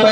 เ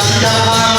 Namah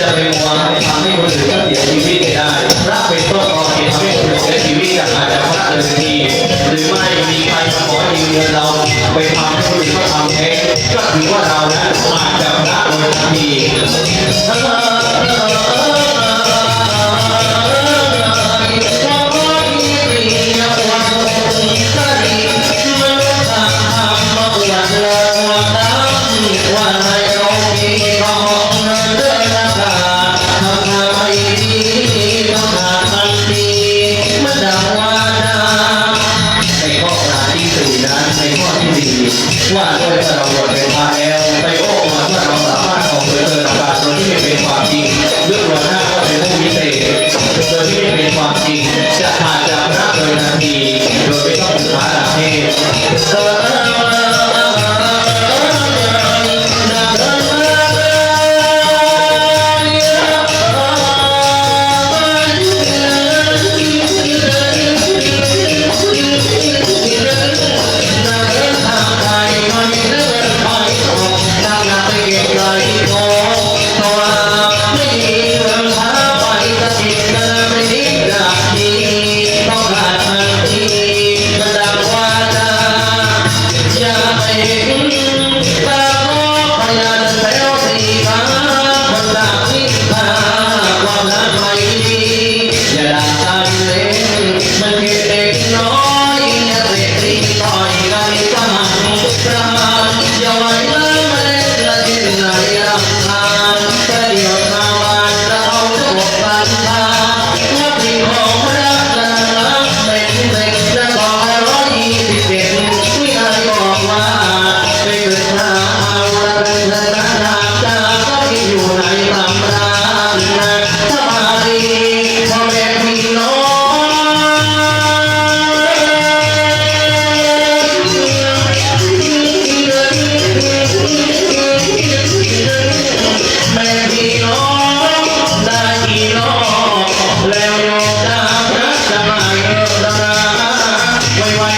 จะเป็นความให้ทำให้คนอื่นเสียชีวิตไม่ได้พระเป็นต้นตอเหตุทำให้คนเสียชีวิตจากอาจจะพระเลยทีหรือไม่มีใครมาขอยเงินเราไปทำให้คนอื่นเขทำเองก็ถือว่าเรานั้อาจจะพระเลยที One, Yeah.